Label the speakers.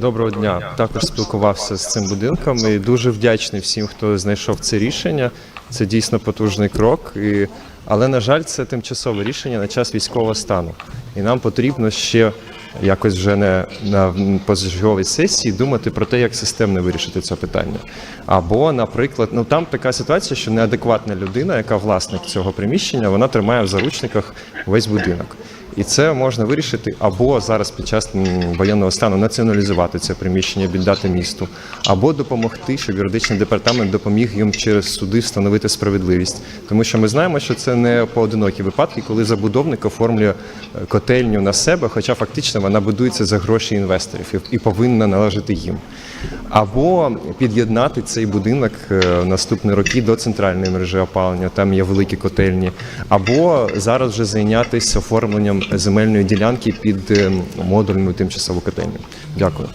Speaker 1: Доброго дня. Також спілкувався з цим будинком і дуже вдячний всім, хто знайшов це рішення. Це дійсно потужний крок. І... Але, на жаль, це тимчасове рішення на час військового стану. І нам потрібно ще якось вже не на позачерговій сесії думати про те, як системно вирішити це питання. Або, наприклад, ну там така ситуація, що неадекватна людина, яка власник цього приміщення, вона тримає в заручниках весь будинок. І це можна вирішити або зараз під час воєнного стану націоналізувати це приміщення, віддати місту, або допомогти, щоб юридичний департамент допоміг їм через суди встановити справедливість. Тому що ми знаємо, що це не поодинокі випадки, коли забудовник оформлює е, котельню на себе, хоча фактично вона будується за гроші інвесторів і- повинна належати їм. Або під'єднати цей будинок е, наступні роки до центральної мережі опалення, там є великі котельні, або зараз вже зайнятися оформленням земельної ділянки під е, модульну тимчасову котельню. Дякую.